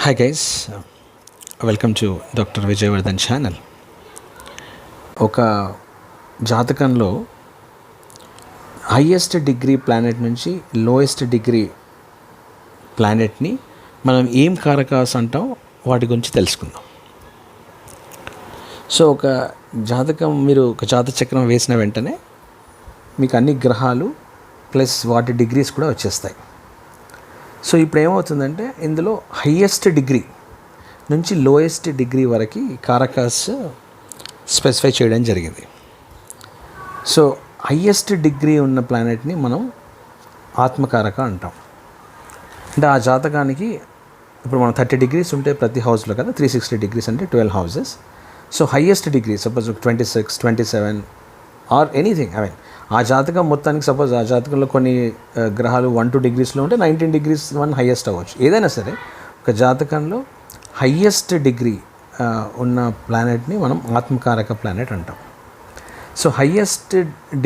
Hi guys welcome to doctor Vijayavardhan channel ఒక జాతకంలో highest degree planet నుంచి lowest degree ప్లానెట్ని మనం ఏం కారకాస్ అంటాం? వాటి గురించి తెలుసుకుందాం. సో ఒక జాతకం మీరు ఒక జాతచక్రం వేసిన వెంటనే మీకు అన్ని గ్రహాలు ప్లస్ వాటి డిగ్రీస్ కూడా వచ్చేస్తాయి. సో ఇప్పుడు ఏమవుతుందంటే ఇందులో హయ్యెస్ట్ డిగ్రీ నుంచి లోయెస్ట్ డిగ్రీ వరకు కారకాస్ స్పెసిఫై చేయడం జరిగింది. సో హయ్యెస్ట్ డిగ్రీ ఉన్న ప్లానెట్ని మనం ఆత్మకారక అంటాం. అంటే ఆ జాతకానికి ఇప్పుడు మనం థర్టీ డిగ్రీస్ ఉంటే ప్రతి హౌస్లో కదా త్రీ సిక్స్టీ డిగ్రీస్ అంటే twelve houses so highest degree suppose twenty six twenty seven or anything I mean ఆ జాతకం మొత్తానికి సపోజ్ ఆ జాతకంలో కొన్ని గ్రహాలు వన్ టూ డిగ్రీస్లో ఉంటే నైన్టీన్ డిగ్రీస్ వన్ హయ్యెస్ట్ అవ్వచ్చు. ఏదైనా సరే ఒక జాతకంలో హయ్యెస్ట్ డిగ్రీ ఉన్న ప్లానెట్ని మనం ఆత్మకారక ప్లానెట్ అంటాం. సో హయ్యెస్ట్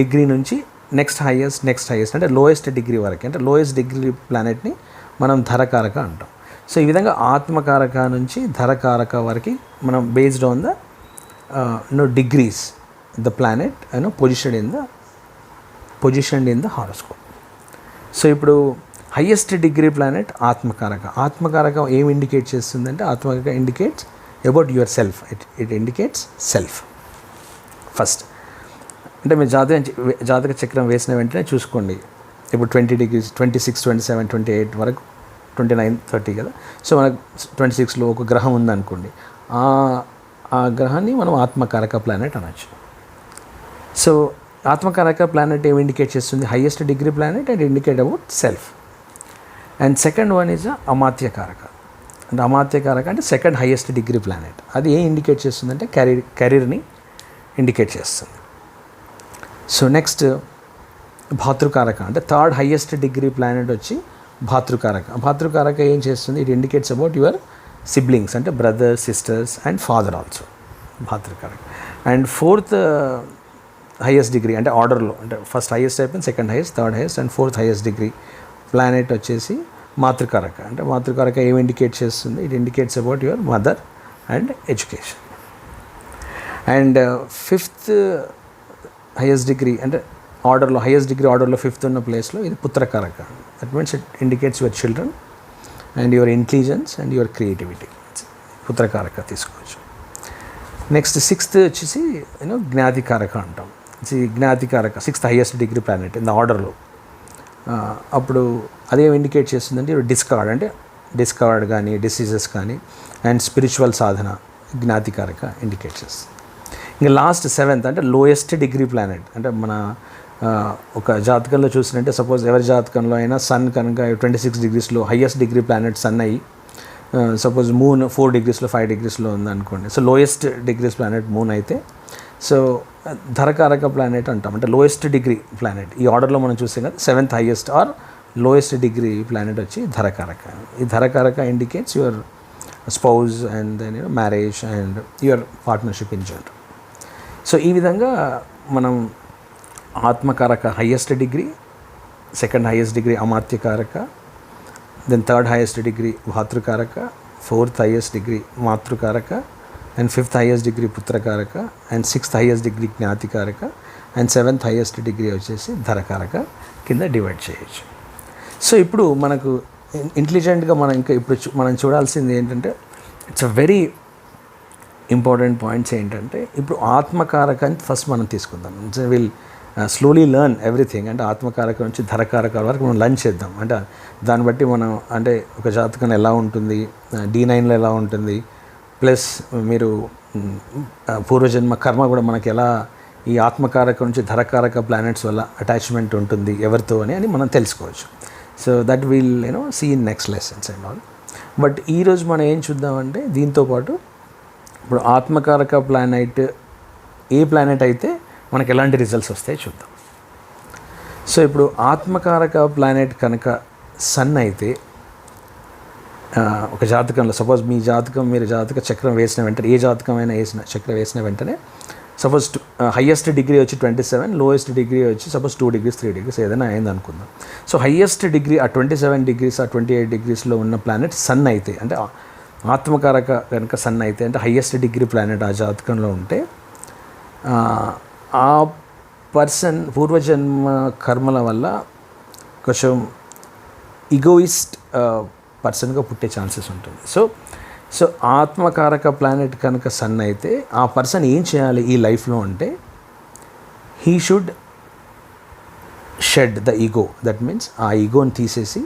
డిగ్రీ నుంచి నెక్స్ట్ హయ్యెస్ట్ నెక్స్ట్ హయ్యెస్ట్ అంటే లోయెస్ట్ డిగ్రీ వరకు అంటే లోయెస్ట్ డిగ్రీ ప్లానెట్ని మనం ధరకారక అంటాం. సో ఈ విధంగా ఆత్మకారక నుంచి ధరకారక వరకు మనం based on the no degrees the planet you know position in the position in the horoscope so ఇప్పుడు హయ్యెస్ట్ డిగ్రీ ప్లానెట్ ఆత్మకారక ఆత్మకారక ఏం ఇండికేట్ చేస్తుందంటే ఆత్మకారక indicates about your self it it indicates self first అంటే మీరు జాతక జాతక చక్రం వేసిన వెంటనే చూసుకోండి. ఇప్పుడు twenty degrees twenty six twenty seven twenty eight వరకు ట్వంటీ నైన్ థర్టీ కదా. సో మనకు ట్వంటీ సిక్స్లో ఒక గ్రహం ఉందనుకోండి. ఆ ఆ గ్రహాన్ని మనం ఆత్మకారక ప్లానెట్ అనొచ్చు. సో ఆత్మకారక ప్లానెట్ ఏమి ఇండికేట్ చేస్తుంది? Highest degree planet and indicate about self and second one is అమాత్యకారక. అంటే అమాత్యకారక అంటే సెకండ్ హయ్యెస్ట్ డిగ్రీ ప్లానెట్ అది ఏం ఇండికేట్ చేస్తుందంటే కెరీర్ కెరీర్ని ఇండికేట్ చేస్తుంది. సో నెక్స్ట్ భాతృకారక. అంటే థర్డ్ హయ్యెస్ట్ డిగ్రీ ప్లానెట్ వచ్చి భాతృకారక. భాతృకారక ఏం చేస్తుంది? It indicates about your siblings అంటే brothers sisters and father also భాతృకారక. And fourth highest degree అంటే ఆర్డర్లో అంటే ఫస్ట్ హైయెస్ట్ అయిపోయింది second highest third highest and fourth highest degree planet వచ్చేసి మాతృకారక అంటే మాతృకారక ఏం ఇండికేట్ చేస్తుంది? It indicates about your mother and education and fifth highest degree అంటే ఆర్డర్లో హైయెస్ట్ డిగ్రీ ఆర్డర్లో ఫిఫ్త్ ఉన్న ప్లేస్లో ఇది పుత్రకారక. That means it indicates your children and your intelligence and your creativity పుత్రకారక తీసుకోవచ్చు. నెక్స్ట్ సిక్స్త్ వచ్చేసి యూనో జ్ఞాతికారక అంటాం. జ్ఞాతికారక sixth highest degree planet in the ఆర్డర్లో అప్పుడు అదేం ఇండికేట్ చేస్తుందంటే డిస్కార్డ్ అంటే డిస్కార్డ్ కానీ డిసీజెస్ కానీ అండ్ స్పిరిచువల్ సాధన జ్ఞాతికారక ఇండికేట్ చేస్తుంది. ఇంకా లాస్ట్ సెవెంత్ అంటే లోయెస్ట్ డిగ్రీ ప్లానెట్ అంటే మన ఒక జాతకంలో చూసినట్టే సపోజ్ ఎవరి జాతకంలో అయినా సన్ కనుక ట్వంటీ సిక్స్ డిగ్రీస్లో హయ్యెస్ట్ డిగ్రీ ప్లానెట్ సన్ అయ్యి సపోజ్ మూన్ ఫోర్ డిగ్రీస్లో ఫైవ్ డిగ్రీస్లో ఉందనుకోండి. So lowest degrees planet moon అయితే సో ధరకారక ప్లానెట్ అంటాం. అంటే లోయెస్ట్ డిగ్రీ ప్లానెట్ ఈ ఆర్డర్లో మనం చూసాం కదా seventh highest or lowest degree planet వచ్చి ధరకారక. ఈ ధరకారక indicates your spouse and then marriage and your partnership in general so ఈ విధంగా మనం ఆత్మకారక highest degree second highest degree అమాత్యకారక then third highest degree భాతృకారక ఫోర్త్ హైయెస్ట్ డిగ్రీ మాతృకారక అండ్ ఫిఫ్త్ హైయెస్ట్ డిగ్రీ పుత్రకారక and sixth highest degree జ్ఞాతికారక and seventh highest degree వచ్చేసి ధరకారక కింద డివైడ్ చేయొచ్చు. సో ఇప్పుడు మనకు ఇంటెలిజెంట్గా మనం ఇంకా ఇప్పుడు మనం చూడాల్సింది ఏంటంటే it's a very important points ఏంటంటే ఇప్పుడు ఆత్మకారక అని ఫస్ట్ మనం తీసుకుందాం. Will slowly learn everything. అంటే ఆత్మకారక నుంచి ధరకారక వరకు మనం లర్న్ చేద్దాం. అంటే దాన్ని బట్టి మనం అంటే ఒక జాతకం ఎలా ఉంటుంది డీ నైన్లో ఎలా ఉంటుంది ప్లస్ మీరు పూర్వజన్మ కర్మ కూడా మనకి ఎలా ఈ ఆత్మకారక నుంచి ధరకారక ప్లానెట్స్ వల్ల అటాచ్మెంట్ ఉంటుంది ఎవరితో అని అని మనం తెలుసుకోవచ్చు. So that will you know see in next lessons and all but ఈరోజు మనం ఏం చూద్దామంటే దీంతో పాటు ఇప్పుడు ఆత్మకారక ప్లానెట్ ఏ ప్లానెట్ అయితే మనకు ఎలాంటి రిజల్ట్స్ వస్తాయో చూద్దాం. సో ఇప్పుడు ఆత్మకారక ప్లానెట్ కనుక సన్ అయితే ఒక జాతకంలో సపోజ్ మీ జాతకం మీరు జాతక చక్రం వేసిన వెంటనే ఏ జాతకం అయినా వేసిన చక్రం వేసిన వెంటనే సపోజ్ హయ్యెస్ట్ డిగ్రీ వచ్చి ట్వంటీ సెవెన్ లోయెస్ట్ డిగ్రీ వచ్చి suppose two degrees three degrees ఏదైనా అయింది అనుకుందాం సో హయ్యెస్ట్ డిగ్రీ ఆ ట్వంటీ సెవెన్ డిగ్రీస్ ఆ ట్వంటీ ఎయిట్ డిగ్రీస్లో ఉన్న ప్లానెట్ సన్ అయితే అంటే ఆత్మకారక కనుక సన్ అయితే అంటే హయ్యెస్ట్ డిగ్రీ ప్లానెట్ ఆ జాతకంలో ఉంటే ఆ, పర్సన్ పూర్వజన్మ కర్మల వల్ల కొంచెం ఇగోయిస్ట్ పర్సన్గా పుట్టే ఛాన్సెస్ ఉంటుంది. సో సో ఆత్మకారక ప్లానెట్ కనుక సన్ అయితే ఆ పర్సన్ ఏం చేయాలి ఈ లైఫ్లో అంటే he should shed the ego that means ఆ ఈగోని తీసేసి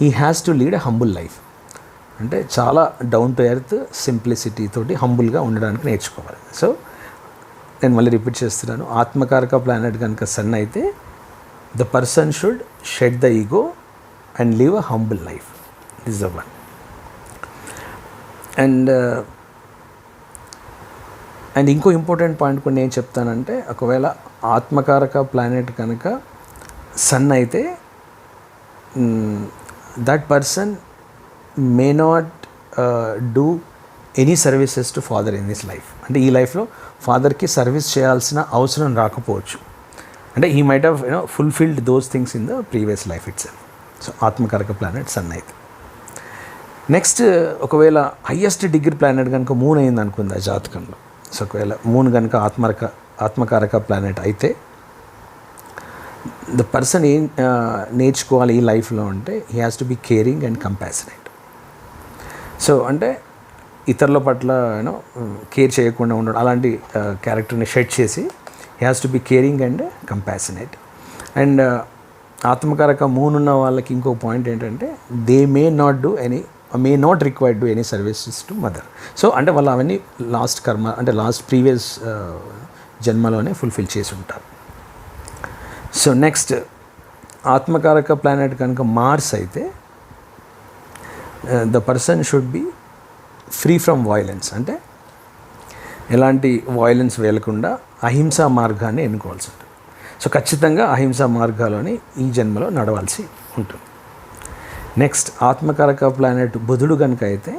he has to lead a humble life అంటే చాలా డౌన్ టు ఎర్త్ సింప్లిసిటీ తోటి హంబుల్గా ఉండడానికి నేర్చుకోవాలి. సో నేను మళ్ళీ రిపీట్ చేస్తున్నాను. ఆత్మకారక ప్లానెట్ కనుక సన్ అయితే the person should shed the ego and live a humble life is the one and uh, and ఇంకో ఇంపార్టెంట్ పాయింట్ కూడా నేను చెప్తానంటే ఒకవేళ ఆత్మకారక ప్లానెట్ కనుక సన్ అయితే that person may not do any services to father in this life అంటే ఈ లైఫ్లో ఫాదర్కి సర్వీస్ చేయాల్సిన అవసరం రాకపోవచ్చు. అంటే ఈ might of you know fulfilled those things in the previous life it's so ఆత్మకారక planet sun అయితే. నెక్స్ట్ ఒకవేళ హయ్యెస్ట్ డిగ్రీ ప్లానెట్ కనుక మూన్ అయింది అనుకుంది ఆ జాతకంలో. సో ఒకవేళ మూన్ కనుక ఆత్మరక ఆత్మకారక ప్లానెట్ అయితే ద పర్సన్ ఏం నేర్చుకోవాలి ఈ లైఫ్లో అంటే he has to be caring and compassionate. So అంటే ఇతరుల పట్ల యూనో కేర్ చేయకుండా ఉండడం అలాంటి క్యారెక్టర్ని షెడ్ చేసి he has to be caring and compassionate. And ఆత్మకారక moon ఉన్న వాళ్ళకి ఇంకో పాయింట్ ఏంటంటే they may not do any may not required do any services to mother so అంటే వాళ్ళు అవన్నీ లాస్ట్ కర్మ అంటే లాస్ట్ ప్రీవియస్ uh, జన్మలోనే ఫుల్ఫిల్ చేసి ఉంటారు. సో నెక్స్ట్ ఆత్మకారక ప్లానెట్ కనుక మార్స్ అయితే the person should be free from violence అంటే ఎలాంటి వయలెన్స్ వేయకుండా అహింసా మార్గాన్ని ఎన్నుకోవాల్సి ఉంటుంది. సో ఖచ్చితంగా అహింసా మార్గాలోని ఈ జన్మలో నడవాల్సి ఉంటుంది. నెక్స్ట్ ఆత్మకారక ప్లానెట్ బుధుడు కనుక అయితే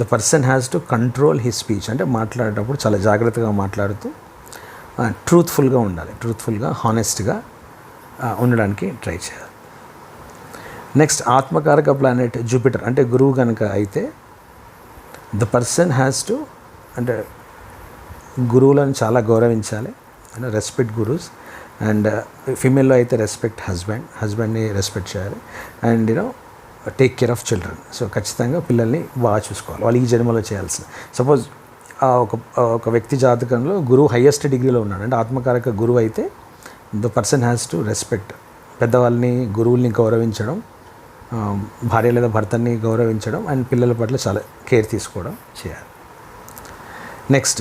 the person has to control his speech అంటే మాట్లాడేటప్పుడు చాలా జాగ్రత్తగా మాట్లాడుతూ ట్రూత్ఫుల్గా ఉండాలి. ట్రూత్ఫుల్గా హానెస్ట్గా ఉండడానికి ట్రై చేయాలి. నెక్స్ట్ ఆత్మకారక ప్లానెట్ జూపిటర్ అంటే గురువు కనుక అయితే ద పర్సన్ హ్యాస్ టు అంటే గురువులను చాలా గౌరవించాలి. అంటే రెస్పెక్ట్ గురూస్ అండ్ ఫిమేల్లో అయితే రెస్పెక్ట్ హస్బెండ్ హస్బెండ్ని రెస్పెక్ట్ చేయాలి. And you know take care of children so ఖచ్చితంగా పిల్లల్ని బాగా చూసుకోవాలి. వాళ్ళు ఈ జన్మలో చేయాల్సిన సపోజ్ ఒక ఒక వ్యక్తి జాతకంలో గురువు హయ్యెస్ట్ డిగ్రీలో ఉన్నాడు. అంటే ఆత్మకారక గురువు అయితే the person has to respect పెద్దవాళ్ళని గురువుల్ని గౌరవించడం భార్య లేదా భర్తని గౌరవించడం అండ్ పిల్లల పట్ల చాలా కేర్ తీసుకోవడం చేయాలి. నెక్స్ట్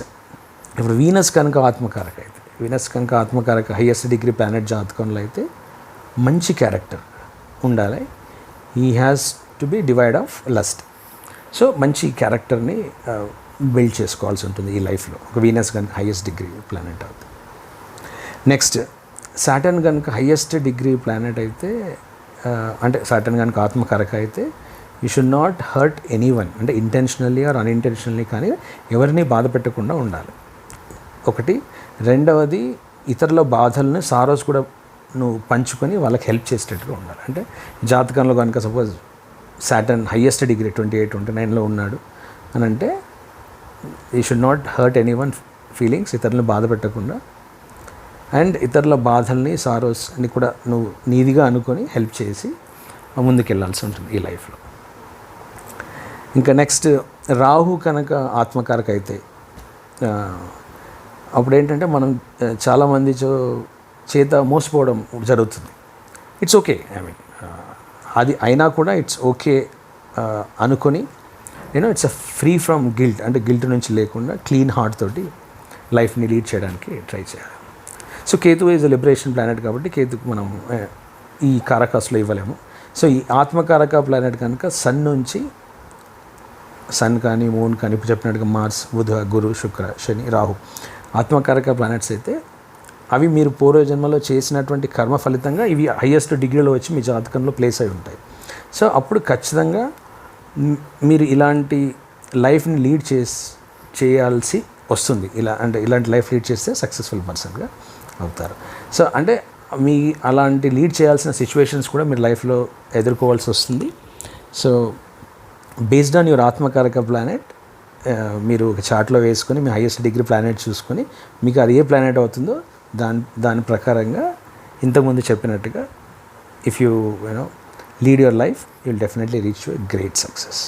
ఇప్పుడు వీనస్ కనుక ఆత్మకారక అయితే వీనస్ కనుక ఆత్మకారక హయ్యెస్ట్ డిగ్రీ ప్లానెట్ జాతకంలో అయితే మంచి క్యారెక్టర్ ఉండాలి. He has to be devoid of lust so మంచి క్యారెక్టర్ని బిల్డ్ చేసుకోవాల్సి ఉంటుంది ఈ లైఫ్లో ఒక వీనస్ కనుక హయ్యెస్ట్ డిగ్రీ ప్లానెట్ అవుతుంది. నెక్స్ట్ సాటర్న్ కనుక హయ్యెస్ట్ డిగ్రీ ప్లానెట్ అయితే అంటే సాటర్న్ కనుక ఆత్మకారక అయితే you should not hurt anyone అంటే ఇంటెన్షనల్లీ ఆర్ అన్ఇంటెన్షనల్లీ కానీ ఎవరిని బాధ పెట్టకుండా ఉండాలి. ఒకటి రెండవది ఇతరుల బాధల్ని సారోస్ కూడా నువ్వు పంచుకొని వాళ్ళకి హెల్ప్ చేసేటట్టుగా ఉండాలి. అంటే జాతకంలో కనుక suppose Saturn highest degree twenty eight twenty నైన్లో ఉన్నాడు అని అంటే he should not hurt any one feelings ఇతరులను బాధ పెట్టకుండా. అండ్ ఇతరుల బాధల్ని సారోస్ని కూడా నువ్వు నీదిగా అనుకొని హెల్ప్ చేసి ముందుకెళ్ళాల్సి ఉంటుంది ఈ లైఫ్లో. ఇంకా నెక్స్ట్ రాహు కనుక ఆత్మకారక అయితే అప్పుడు ఏంటంటే మనం చాలామంది చో చేత మోసపోవడం జరుగుతుంది. ఇట్స్ ఓకే ఐ మీన్ అది అయినా కూడా ఇట్స్ ఓకే అనుకొని you know it's a free from guilt అంటే గిల్ట్ నుంచి లేకుండా క్లీన్ హార్ట్ తోటి లైఫ్ని లీడ్ చేయడానికి ట్రై చేయాలి. So Ketu is liberation planet కాబట్టి కేతుకు మనం ఈ కారకాస్లో ఇవ్వలేము. సో ఈ ఆత్మకారక ప్లానెట్ కనుక సన్ నుంచి సన్ కానీ మూన్ కానీ ఇప్పుడు చెప్పినట్టుగా మార్స్ బుధ గురు శుక్ర శని రాహు ఆత్మకారక ప్లానెట్స్ అయితే అవి మీరు పూర్వజన్మలో చేసినటువంటి కర్మ ఫలితంగా ఇవి హయ్యెస్ట్ డిగ్రీలో వచ్చి మీ జాతకంలో ప్లేస్ అయి ఉంటాయి. సో అప్పుడు ఖచ్చితంగా మీరు ఇలాంటి లైఫ్ని లీడ్ చేసి చేయాల్సి వస్తుంది. ఇలా అంటే ఇలాంటి లైఫ్ లీడ్ చేస్తే సక్సెస్ఫుల్ పర్సన్గా అవుతారు. సో అంటే మీ అలాంటి లీడ్ చేయాల్సిన సిచ్యువేషన్స్ కూడా మీరు లైఫ్లో ఎదుర్కోవాల్సి వస్తుంది. సో బేస్డ్ ఆన్ యువర్ ఆత్మకారక ప్లానెట్ మీరు ఒక చార్ట్లో వేసుకొని మీ హైయెస్ట్ డిగ్రీ ప్లానెట్ చూసుకొని మీకు అది ఏ ప్లానెట్ అవుతుందో దాని దాని ప్రకారంగా ఇంతకుముందు చెప్పినట్టుగా if you you know lead your life you'll definitely reach your great success